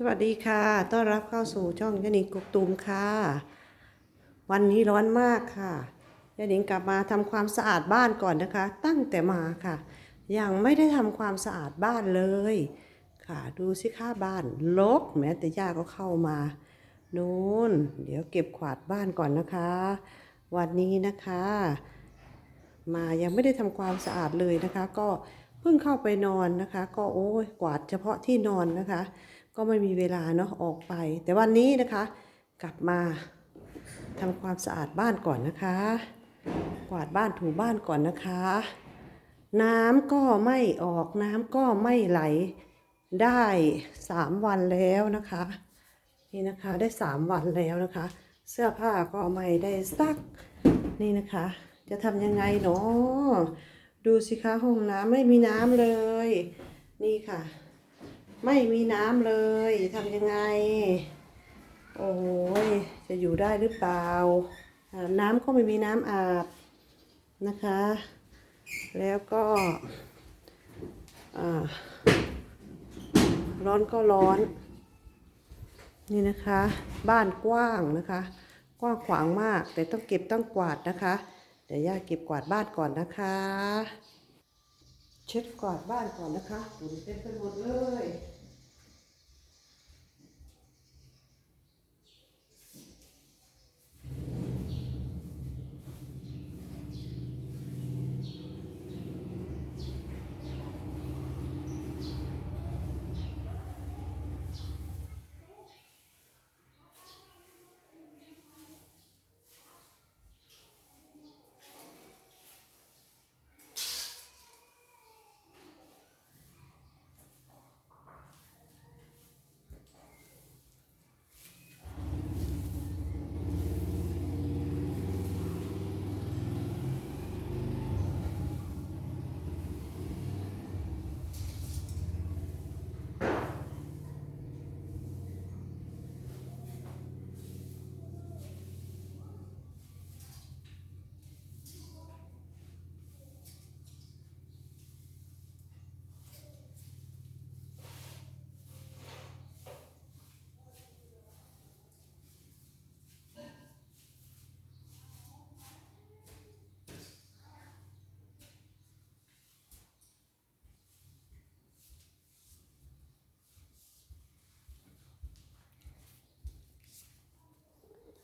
สวัสดีค่ะ ต้อนรับเข้าสู่ช่องยานิงกกตูมค่ะ วันนี้ร้อนมากค่ะยานิงกลับมาทำความสะอาดบ้านก่อนนะคะ ตั้งแต่มาค่ะ ยังไม่ได้ทำความสะอาดบ้านเลย ค่ะดูสิค่าบ้านรกแม้แต่ย่าก็เข้ามานู้นเดี๋ยวเก็บขวาดบ้านก่อนนะคะ วันนี้นะคะ มายังไม่ได้ทำความสะอาดเลยนะคะ ก็เพิ่งเข้าไปนอนนะคะ ก็โอ้ยกวาดเฉพาะที่นอนนะคะ ก็ไม่มีเวลาเนาะออกไป แต่วันนี้นะคะ กลับมาทำความสะอาดบ้านก่อนนะคะ กวาดบ้านถูบ้านก่อนนะคะ น้ำก็ไม่ออกน้ำก็ไม่ไหลได้สามวันแล้วนะคะ นี่นะคะได้สามวันแล้วนะคะ เสื้อผ้าก็ไม่ได้ซักนี่นะคะ จะทำยังไงเนาะดูสิคะห้องน้ำไม่มีน้ำเลย นี่ค่ะ ไม่มีน้ำเลยทำยังไง โอ้ยจะอยู่ได้หรือเปล่า น้ำก็ไม่มีน้ำอาบนะคะ แล้วก็ร้อนก็ร้อน นี่นะคะ บ้านกว้างนะคะ กว้างขวางมากแต่ต้องเก็บต้องกวาดนะคะ เดี๋ยวย่าเก็บกวาดบ้านก่อนนะคะ เช็ดกวาดบ้านก่อนนะคะฝุ่นเต็มไปหมดเลย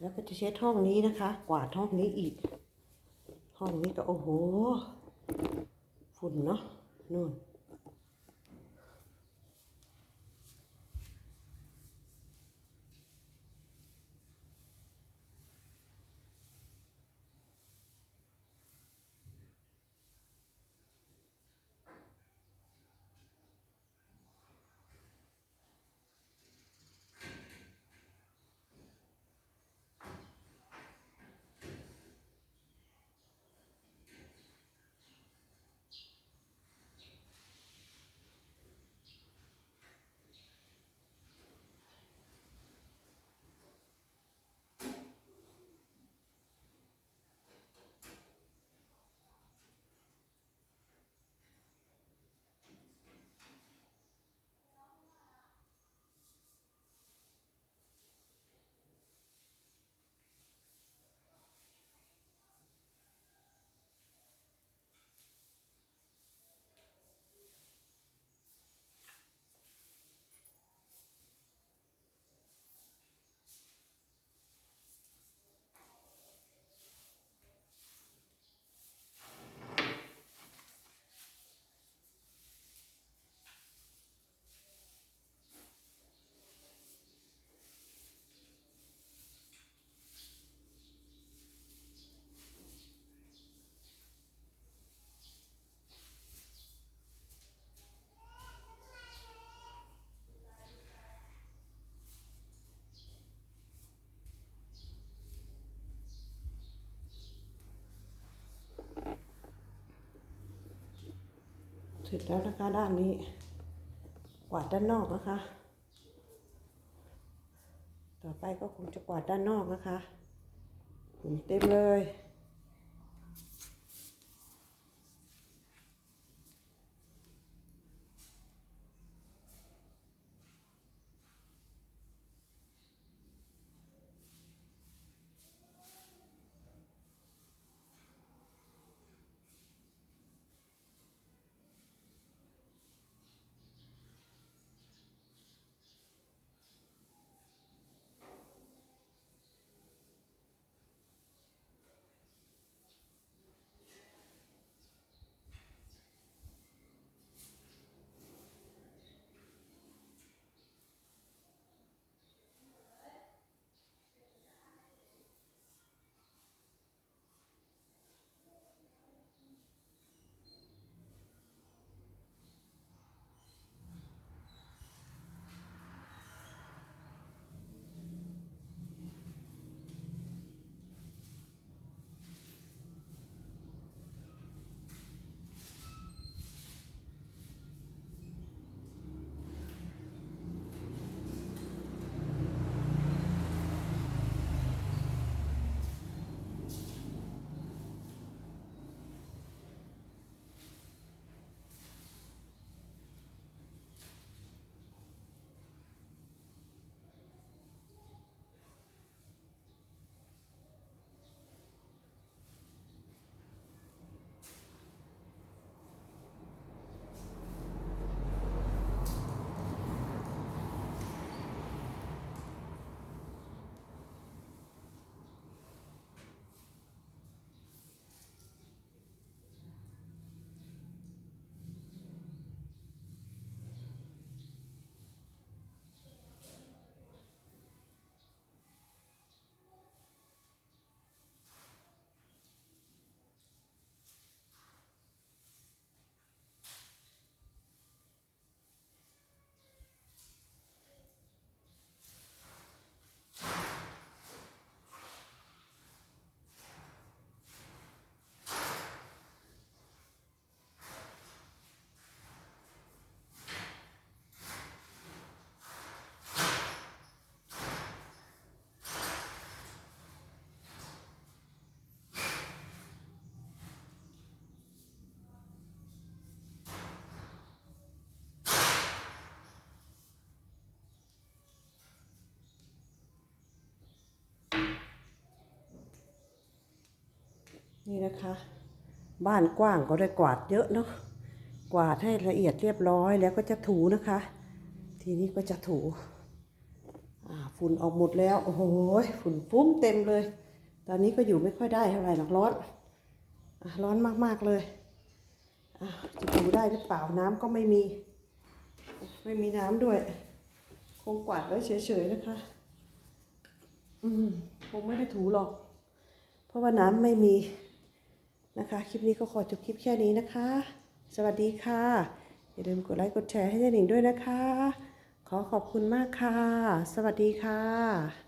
แล้วก็จะเช็ดห้องนี้นะคะ กวาดห้องนี้อีก ห้องนี้ก็โอ้โห ฝุ่นเนาะนู่น เสร็จแล้วนะคะด้านนี้กวาดด้านนอกนะคะ ต่อไปก็คงจะกวาดด้านนอกนะคะเต็มเลย นี่นะคะ บ้านกว้างก็ได้กวาดเยอะเนาะกวาดให้ละเอียดเรียบร้อยแล้วก็จะถูนะคะ ทีนี้ก็จะถูฝุ่นออกหมดแล้วโอ้โหฝุ่นฟุ้งเต็มเลย ตอนนี้ก็อยู่ไม่ค่อยได้เท่าไหร่หรอกร้อนอร้อนมากๆเลยจะถูได้หรือเปล่าน้ำก็ไม่มี ไม่มีน้ำด้วย คงกวาดไว้เฉยๆนะคะอืมคงไม่ได้ถูหรอก เพราะว่าน้ำไม่มี นะคะ คลิปนี้ก็ขอจบคลิปแค่นี้นะคะ สวัสดีค่ะ อย่าลืมกดไลค์กดแชร์ให้ยายหนิงด้วยนะคะ ขอขอบคุณมากค่ะ สวัสดีค่ะ